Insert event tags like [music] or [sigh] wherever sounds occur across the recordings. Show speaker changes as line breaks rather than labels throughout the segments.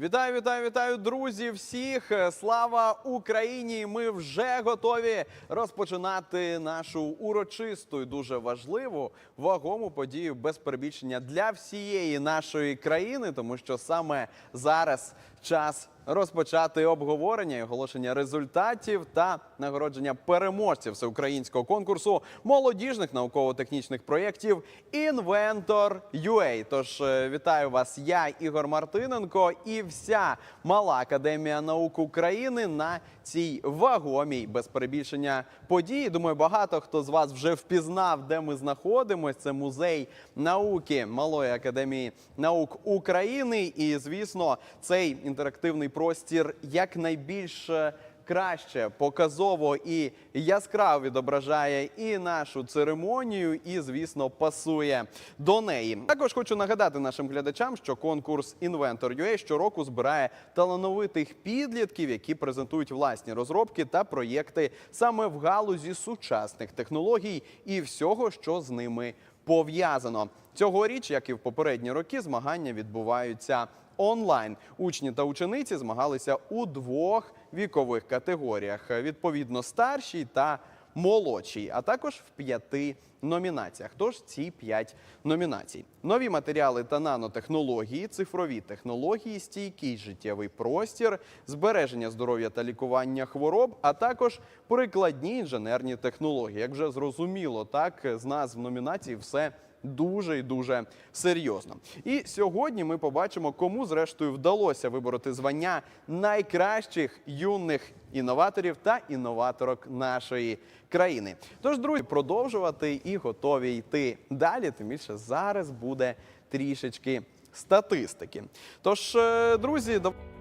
Вітаю, вітаю, вітаю, друзі! Всіх! Слава Україні! Ми вже готові розпочинати нашу урочисту і дуже важливу вагому подію без перебільшення для всієї нашої країни, тому що саме зараз час розпочати обговорення і оголошення результатів та нагородження переможців всеукраїнського конкурсу молодіжних науково-технічних проєктів Інвентор UA. Тож е, вітаю вас, я Ігор Мартиненко і вся мала академія наук України на цій вагомій без перебільшення події. Думаю, багато хто з вас вже впізнав, де ми знаходимося. Це музей науки Малої академії наук України. І звісно, цей інтерактивний простір якнайбільше краще, показово і яскраво відображає і нашу церемонію, і, звісно, пасує до неї. Також хочу нагадати нашим глядачам, що конкурс Inventor.ua щороку збирає талановитих підлітків, які презентують власні розробки та проєкти саме в галузі сучасних технологій і всього, що з ними пов'язано. Цьогоріч, як і в попередні роки, змагання відбуваються онлайн. Учні та учениці змагалися у двох вікових категоріях: відповідно, старшій та молодшій, а також в п'яти номінаціях. Тож ці п'ять номінацій: нові матеріали та нанотехнології, цифрові технології, стійкий життєвий простір, збереження здоров'я та лікування хвороб, а також прикладні інженерні технології. Як вже зрозуміло, так з назв номінацій все дуже і дуже серйозно. І сьогодні ми побачимо, кому зрештою вдалося вибороти звання найкращих юних інноваторів та інноваторок нашої країни. Тож, друзі, продовжувати і готові йти далі. Тим більше зараз буде трішечки статистики. Тож, е, друзі, давайте.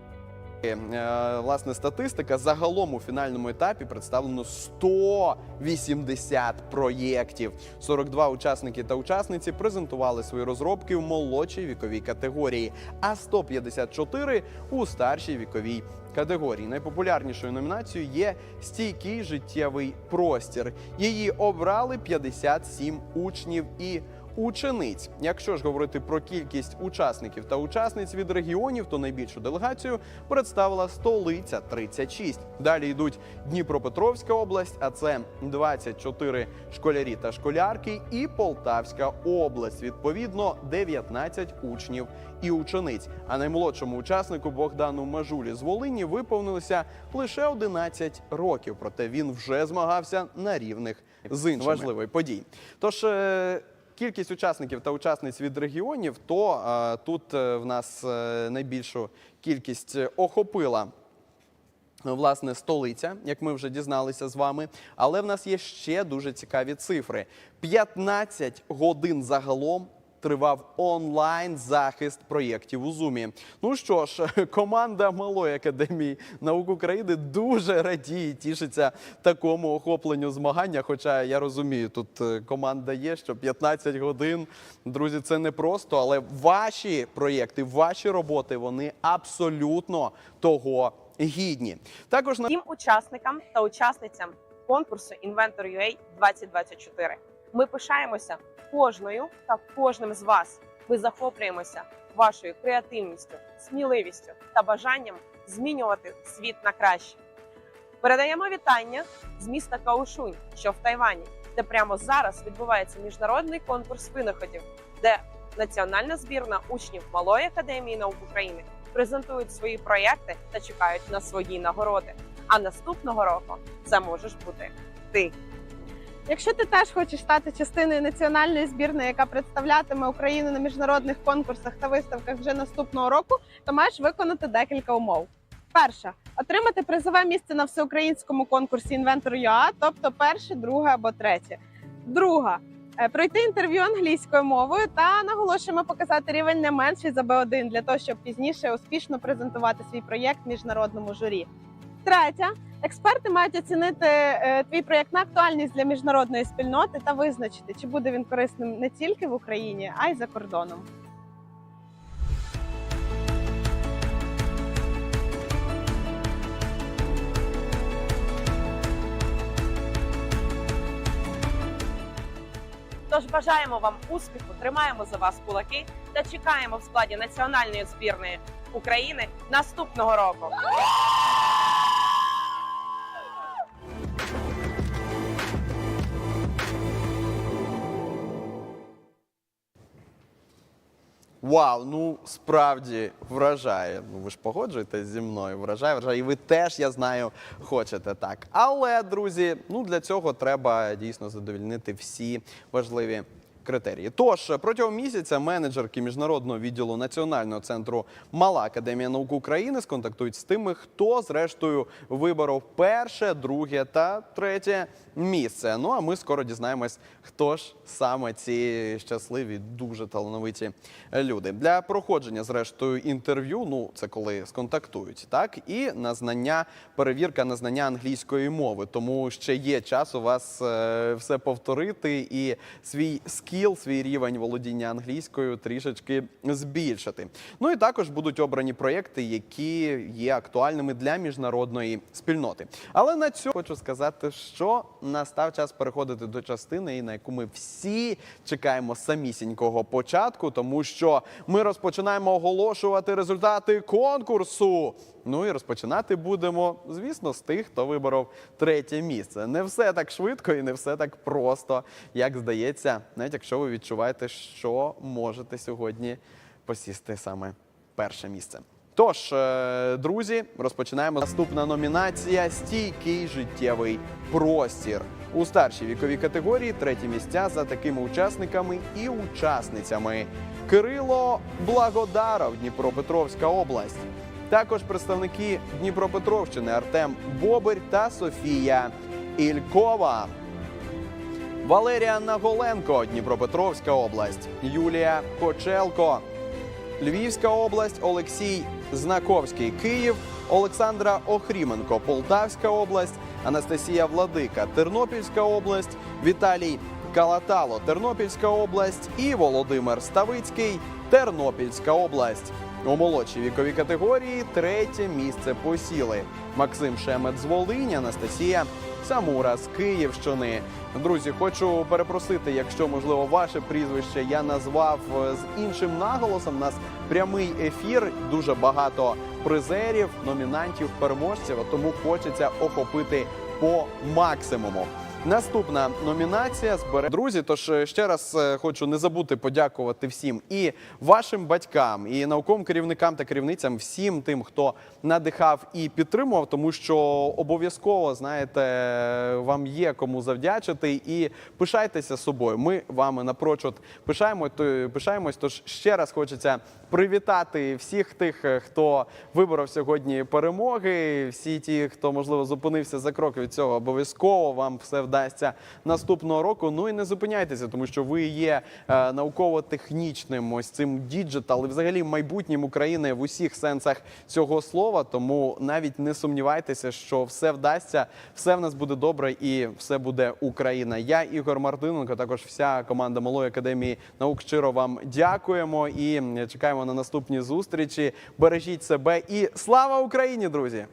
Е, Власне, статистика загалом у фінальному етапі представлено 180 проєктів. 42 учасники та учасниці презентували свої розробки в молодшій віковій категорії, а 154 у старшій віковій категорії. Найпопулярнішою номінацією є стійкий життєвий простір. Її обрали 57 учнів і учениць. Якщо ж говорити про кількість учасників та учасниць від регіонів, то найбільшу делегацію представила столиця 36. Далі йдуть Дніпропетровська область, а це 24 школярі та школярки, і Полтавська область. Відповідно, 19 учнів і учениць. А наймолодшому учаснику Богдану Мажулі з Волині виповнилося лише 11 років. Проте він вже змагався на рівних з іншими важливої подій. Тож. Е, Кількість учасників та учасниць від регіонів, то е, тут е, в нас е, найбільшу кількість е, охопила власне столиця, як ми вже дізналися з вами. Але в нас є ще дуже цікаві цифри: 15 годин загалом. Тривав онлайн захист проєктів у Зумі. Ну що ж, [laughs] команда Малої академії наук України дуже радіє, тішиться такому охопленню змагання. Хоча я розумію, тут е, команда є, що 15 годин. Друзі, це не просто, але ваші проєкти, ваші роботи, вони абсолютно того гідні. Також на
всім учасникам та учасницям конкурсу Inventor UA 2024. Ми пишаємося кожною та кожним з вас. Ми захоплюємося вашою креативністю, сміливістю та бажанням змінювати світ на краще. Передаємо вітання з міста Каушунь, що в Тайвані, де прямо зараз відбувається міжнародний конкурс винаходів, де національна збірна учнів Малої академії наук України презентують свої проєкти та чекають на свої нагороди. А наступного року це можеш бути ти.
Якщо ти теж хочеш стати частиною національної збірної, яка представлятиме Україну на міжнародних конкурсах та виставках вже наступного року, то маєш виконати декілька умов. Перша отримати призове місце на всеукраїнському конкурсі інвентор тобто перше, друге або третє. Друга е, пройти інтерв'ю англійською мовою та наголошуємо показати рівень не менший за B1 для того, щоб пізніше успішно презентувати свій проєкт міжнародному журі. Третя Експерти мають оцінити е, твій проєкт на актуальність для міжнародної спільноти та визначити, чи буде він корисним не тільки в Україні, а й за кордоном.
Тож бажаємо вам успіху, тримаємо за вас кулаки та чекаємо в складі національної збірної України наступного року.
Вау, ну справді вражає. Ну ви ж погоджуєтесь зі мною. Вражає, вражає. І ви теж, я знаю, хочете так. Але, друзі, ну для цього треба дійсно задовільнити всі важливі. Критерії. Тож протягом місяця менеджерки міжнародного відділу Національного центру Мала Академія наук України сконтактують з тими, хто зрештою виборов перше, друге та третє місце. Ну а ми скоро дізнаємось, хто ж саме ці щасливі, дуже талановиті люди. Для проходження зрештою інтерв'ю, ну це коли сконтактують, так і на знання, перевірка на знання англійської мови. Тому ще є час у вас е, все повторити і свій скіл, свій рівень володіння англійською трішечки збільшити. Ну і також будуть обрані проєкти, які є актуальними для міжнародної спільноти. Але на цьому хочу сказати, що настав час переходити до частини, на яку ми всі чекаємо самісінького початку, тому що ми розпочинаємо оголошувати результати конкурсу. Ну і розпочинати будемо, звісно, з тих, хто виборов третє місце. Не все так швидко і не все так просто, як здається, навіть якщо ви відчуваєте, що можете сьогодні посісти саме перше місце. Тож, е, друзі, розпочинаємо. Наступна номінація Стійкий життєвий простір. У старшій віковій категорії треті місця за такими учасниками і учасницями. Кирило Благодаров, Дніпропетровська область. Також представники Дніпропетровщини Артем Бобир та Софія Ількова. Валерія Наголенко, Дніпропетровська область, Юлія Кочелко, Львівська область, Олексій Знаковський, Київ, Олександра Охріменко, Полтавська область, Анастасія Владика, Тернопільська область, Віталій Калатало, Тернопільська область. І Володимир Ставицький, Тернопільська область. У молодшій віковій категорії третє місце посіли. Максим Шемет з Волині, Анастасія Самура з Київщини. Друзі, хочу перепросити, якщо можливо ваше прізвище я назвав е, з іншим наголосом. У нас прямий ефір, дуже багато призерів, номінантів, переможців. Тому хочеться охопити по максимуму. Наступна номінація збере друзі. Тож е, ще раз е, хочу не забути подякувати всім і вашим батькам, і науковим керівникам та керівницям, всім тим, хто надихав і підтримував, тому що обов'язково знаєте, вам є кому завдячити і пишайтеся собою. Ми вами напрочуд пишаємо, пишаємось. Тож ще раз хочеться привітати всіх тих, е, хто виборов сьогодні перемоги. Всі ті, хто можливо зупинився за крок від цього, обов'язково вам все вдасться наступного року. Ну і не зупиняйтеся, тому що ви є е, науково-технічним ось цим діджитал і взагалі майбутнім України в усіх сенсах цього слова. Тому навіть не сумнівайтеся, що все вдасться, все в нас буде добре і все буде Україна. Я Ігор Мартиненко, також вся команда Малої академії наук щиро вам дякуємо і чекаємо на наступні зустрічі. Бережіть себе і слава Україні, друзі!